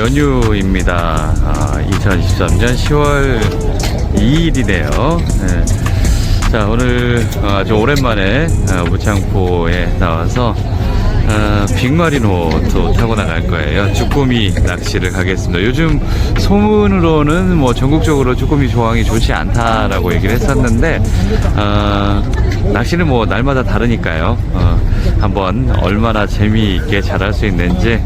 연휴입니다. 아, 2023년 10월 2일이네요. 자, 오늘 어, 아주 오랜만에 어, 무창포에 나와서 어, 빅마리노도 타고 나갈 거예요. 쭈꾸미 낚시를 가겠습니다. 요즘 소문으로는 뭐 전국적으로 쭈꾸미 조항이 좋지 않다라고 얘기를 했었는데 어, 낚시는 뭐 날마다 다르니까요. 어, 한번 얼마나 재미있게 잘할 수 있는지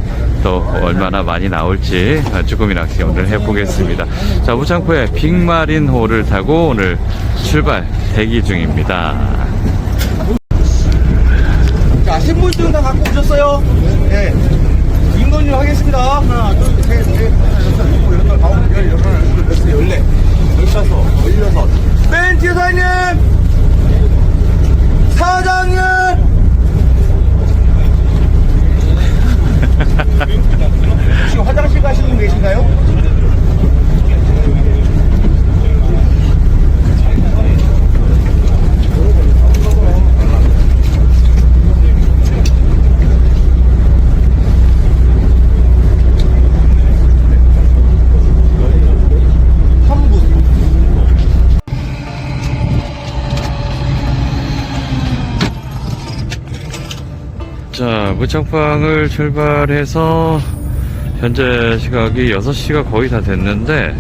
또 얼마나 많이 나올지 어, 쭈꾸미 낚시 오늘 해보겠습니다. 자, 무창포에 빅마린호를 타고 오늘 출발 대기 중입니다. 자, 신분증 다 갖고 오셨어요? 네. 인건료 하겠습니다. 하나, 둘, 셋, 넷, 다섯, 일곱, 여덟, 아홉, 열, 열하나, 열둘, 열세, 열네, 열다섯, 열여섯. 벤치 사장님! 사장님! 혹시 화장실 가시는 분 계신가요? 자, 무창방을 출발해서 현재 시각이 6시가 거의 다 됐는데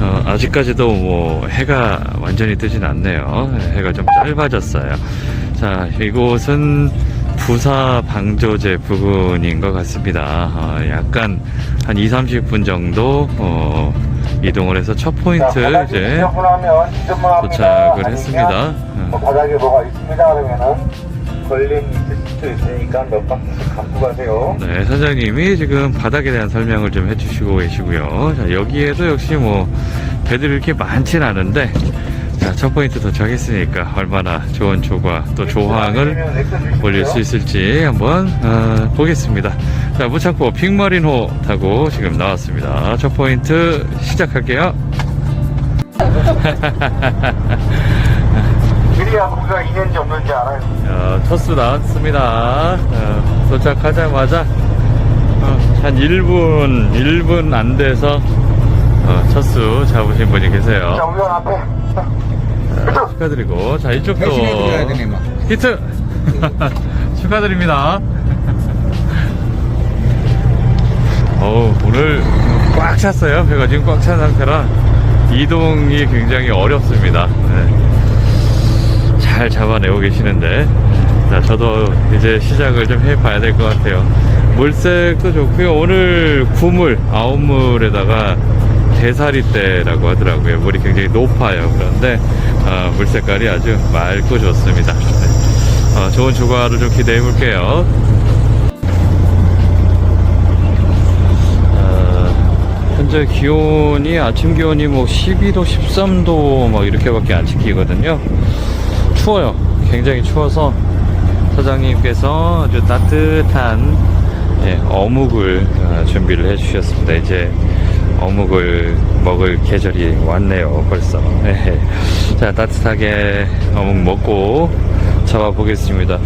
어, 아직까지도 뭐 해가 완전히 뜨진 않네요. 해가 좀 짧아졌어요. 자, 이곳은 부사 방조제 부근인 것 같습니다. 어, 약간 한 2, 30분 정도 어, 이동을 해서 첫 포인트 이제 도착을 했습니다. 어. 바닥에 뭐가 있습니다. 그러면은 걸림 수도 있으니까 몇 박스 갖고 가세요. 네, 선장님이 지금 바닥에 대한 설명을 좀 해주시고 계시고요. 자, 여기에도 역시 뭐 배들이 이렇게 많진 않은데 자, 첫 포인트 도착했으니까 얼마나 좋은 조과 또 조항을 올릴 수 있을지 한번 어, 보겠습니다. 자, 무창포 빅마린호 타고 지금 나왔습니다. 첫 포인트 시작할게요. 미리야 우리가 있는지 없는지 알아요. 어, 첫수 나왔습니다. 어, 도착하자마자 어, 한 1분, 1분 안 돼서 어, 첫수 잡으신 분이 자, 계세요. 우연 앞에. 자, 축하드리고, 자, 이쪽도 배신해드려야 되네, 막. 히트! 축하드립니다. 어우, 오늘 꽉 찼어요. 배가 지금 꽉 찬 상태라 이동이 굉장히 어렵습니다. 네. 잘 잡아내고 계시는데. 자 저도 이제 시작을 좀 해봐야 될 것 같아요. 물색도 좋고요. 오늘 구물 아홉물에다가 대사리대라고 하더라고요. 물이 굉장히 높아요. 그런데 어, 물 색깔이 아주 맑고 좋습니다. 네. 어, 좋은 조과를 좀 기대해 볼게요. 어, 현재 기온이 아침 기온이 뭐 12도 13도 막 이렇게밖에 안 찍히거든요 추워요. 굉장히 추워서 사장님께서 아주 따뜻한 예, 어묵을 어, 준비를 해주셨습니다. 이제 어묵을 먹을 계절이 왔네요. 벌써. 예. 자 따뜻하게 어묵 먹고 잡아보겠습니다.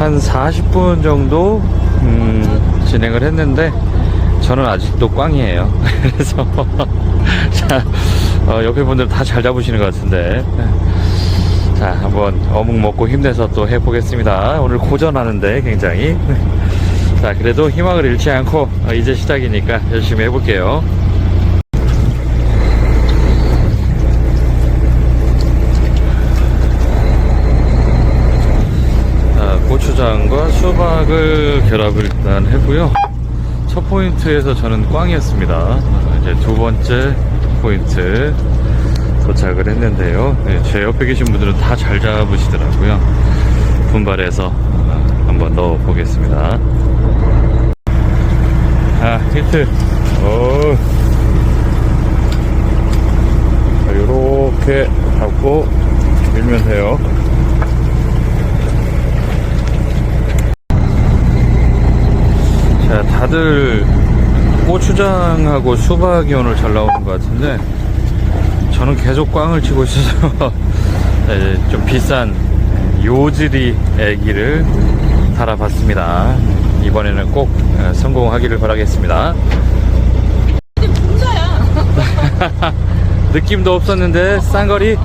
한 40분 정도 음, 진행을 했는데 저는 아직도 꽝이에요. 그래서 자 어, 옆에 분들 다 잘 잡으시는 것 같은데. 자, 한번 어묵 먹고 힘내서 또 해보겠습니다. 오늘 고전하는데 굉장히. 자, 그래도 희망을 잃지 않고 어, 이제 시작이니까 열심히 해볼게요. 자, 고추장과 수박을 결합을 일단 했고요. 첫 포인트에서 저는 꽝이었습니다. 어, 이제 두 번째 포인트 도착을 했는데요. 네, 제 옆에 계신 분들은 다 잘 잡으시더라고요. 분발해서 어, 한번 넣어 보겠습니다. 아, 히트. 오. 자, 요렇게 잡고 밀면 돼요. 자, 다들 고추장하고 수박이 오늘 잘 나오는 것 같은데 저는 계속 꽝을 치고 있어서 네, 좀 비싼 요즈리 애기를 달아봤습니다. 이번에는 꼭 어, 성공하기를 바라겠습니다. 느낌도 없었는데 쌍거리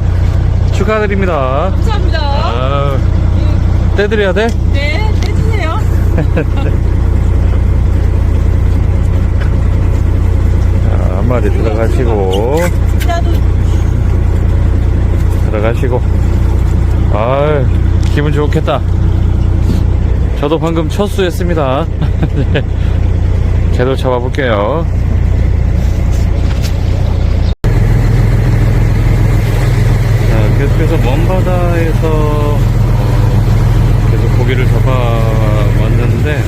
축하드립니다. 감사합니다. 아, 떼드려야 돼? 네, 해주세요. 자, 한 마리 들어가시고 들어가시고. 아, 기분 좋겠다. 저도 방금 첫 수 했습니다. 네. 제대로 잡아볼게요. 자, 계속해서 먼 바다에서 어, 계속 고기를 잡아왔는데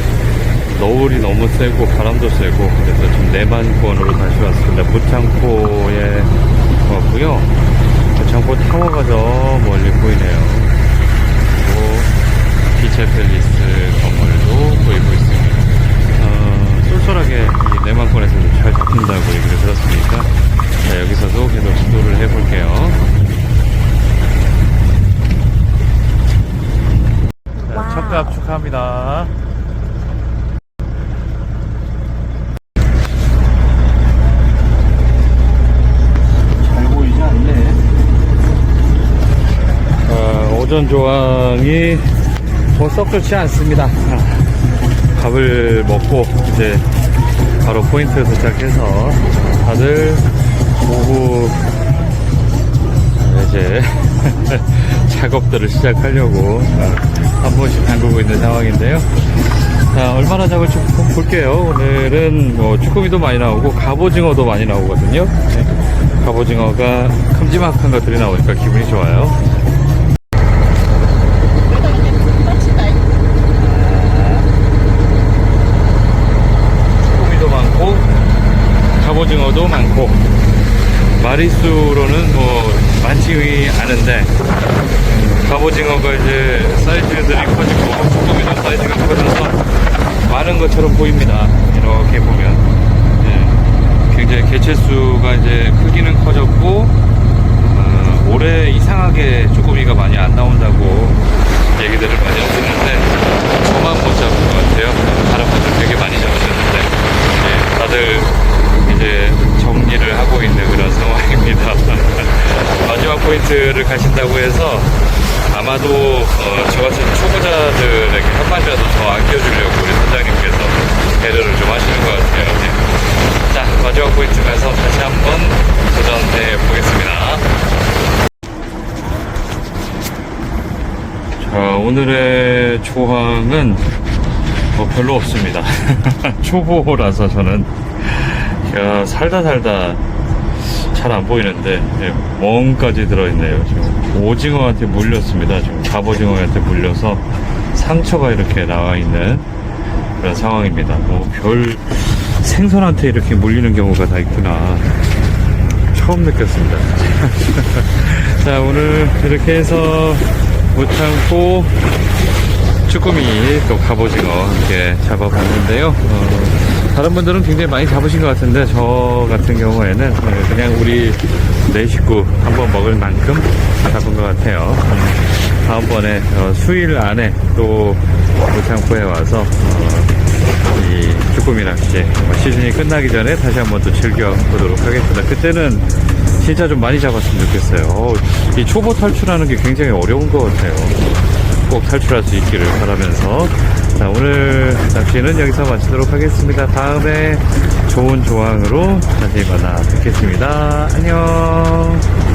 너울이 너무 세고 바람도 세고 그래서 좀 내만권으로 다시 왔습니다. 부창포에 왔고요. 부창포 타워가 저 멀리 보이네요. 그리고 기체 팰리스 건물도 보이고 있습니다. 어, 오전 조항이 뭐썩 좋지 않습니다. 아, 밥을 먹고 이제 바로 포인트 도착해서 다들 오후 이제 작업들을 시작하려고 어, 한 번씩 담그고 있는 상황인데요. 자, 얼마나 잡을지 좀 볼게요. 오늘은 뭐 쭈꾸미도 많이 나오고 갑오징어도 많이 나오거든요. 네. 갑오징어가 큼지막한 것들이 나오니까 기분이 좋아요. 쭈꾸미도 많고 갑오징어도 많고 마리수로는 뭐 많지 않은데 갑오징어가 이제 사이즈들이 커지고 쭈꾸미도 사이즈가 커져서 많은 것처럼 보입니다. 이렇게 보면. 예, 굉장히 개체수가 이제 크기는 커졌고 어, 올해 이상하게 쭈꾸미가 많이 안 나온다고 얘기들을 많이 하시는데 저만 못 잡은 것 같아요. 다른 분들 되게 많이 잡으셨는데. 예, 다들 이제 정리를 하고 있는 그런 상황입니다. 포인트를 가신다고 해서 아마도 어, 저 같은 초보자들에게 한마디라도 더 안겨주려고 우리 선장님께서 배려를 좀 하시는 것 같아요. 예. 자 마지막 포인트 가서 다시 한번 도전해 보겠습니다. 자, 오늘의 조항은 뭐 별로 없습니다. 초보라서 저는 야, 살다 살다 잘 안 보이는데 예, 멍까지 들어있네요. 지금 오징어한테 물렸습니다. 지금 갑오징어한테 물려서 상처가 이렇게 나와 있는 그런 상황입니다. 뭐 별 생선한테 이렇게 물리는 경우가 다 있구나. 처음 느꼈습니다. 자, 오늘 이렇게 해서 무창포 쭈꾸미 또 갑오징어 함께 잡아봤는데요. 어, 다른 분들은 굉장히 많이 잡으신 것 같은데 저 같은 경우에는 어, 그냥 우리 네 식구 한 번 먹을 만큼 잡은 것 같아요. 음, 다음번에 어, 수일 안에 또 무창포에 와서 어, 이 쭈꾸미 낚시 어, 시즌이 끝나기 전에 다시 한번 또 즐겨보도록 하겠습니다. 그때는 진짜 좀 많이 잡았으면 좋겠어요. 어, 이 초보 탈출하는 게 굉장히 어려운 것 같아요. 꼭 탈출할 수 있기를 바라면서 자, 오늘 낚시는 여기서 마치도록 하겠습니다. 다음에 좋은 조항으로 다시 만나 뵙겠습니다. 안녕.